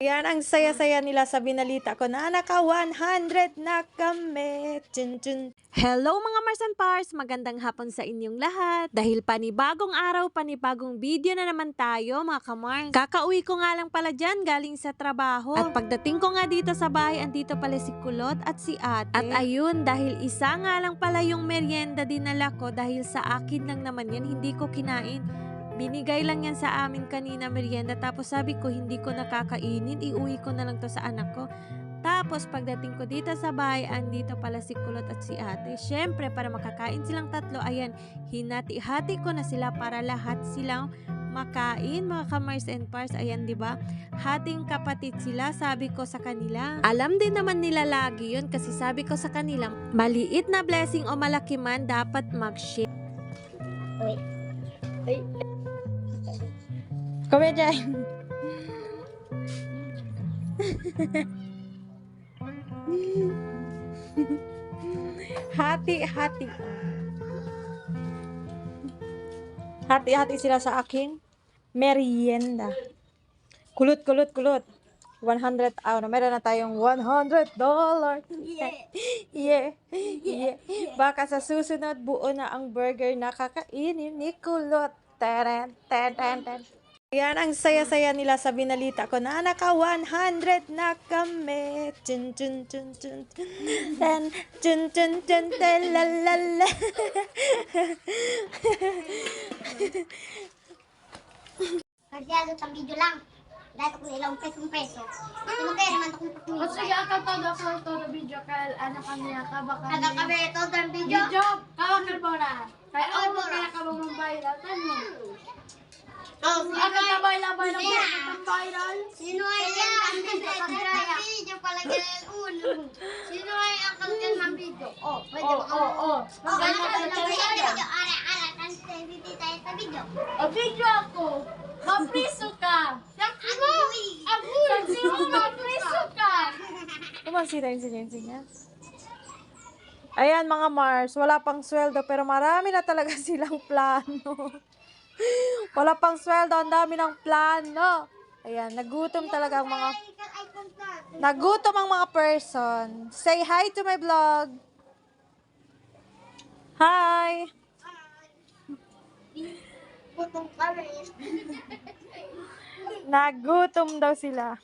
Yan, ang saya-saya nila sa binalita ko na naka 100 na kami. Chun chun. Hello mga Mars and Pars! Magandang hapon sa inyong lahat. Dahil panibagong araw, panibagong video na naman tayo mga kamars. Kakauwi ko nga lang pala dyan galing sa trabaho. At pagdating ko nga dito sa bahay, andito pala si Kulot at si ate. At ayun, dahil isa nga lang pala yung merienda dinala ko dahil sa akin lang naman yan, hindi ko kinain. Binigay lang yan sa amin kanina merienda tapos sabi ko hindi ko nakakainin, iuwi ko na lang to sa anak ko. Tapos pagdating ko dito sa bahay, andito pala si Kulot at si ate. Syempre para makakain silang tatlo, ayan, hinati-hati ko na sila para lahat silang makain mga kamars and pars. Ayan, di ba? Hating kapatid sila, sabi ko sa kanila. Alam din naman nila lagi yun kasi sabi ko sa kanila, maliit na blessing o malaki man, dapat mag-share. Come dyan. Hati-hati. Hati-hati sila sa aking merienda. Kulot, kulot, kulot. 100, ah, ano, meron na tayong 100 dollar. Yeah. yeah. Yeah. Baka sa susunod, buo na ang burger na kakainin ni Kulot. Teren, teren, teren. Ayan, ang saya-saya nila sa binalita ko na naka 100 na kami. Chun chun chun chun. Ten, chun chun chun ten, la la la. Kasi ano, video lang. Dahil ako ilaw peso peso. Ito mo kaya naman ako patuloy. Kasi ya ka to do for to video kal ano kanya ka baka. Kada ka be to dan video. Video kawakal po na. Kaya ako mo kala ka mo viral tan mo. Oh, sino ay tabay labay na ano, viral? Sino ay ang kandidato video pala galal uno. Sino ay ang kandidato ng video? Oh, pwede oh, oh, oh. oh Maganda ano ka ng video. Ara ara kan sa tayo sa video. Oh, video ako. Mapriso ka. Ako. Saksi mo mapriso ka. Kumansira yung sinyensi niya. Ayan mga Mars, wala pang sweldo pero marami na talaga silang plano. wala pang sweldo, ang dami ng plano. Ayan, nagutom talaga ang mga nagutom ang mga person. Say hi to my vlog. Hi. Putong kami. Nagutom daw sila.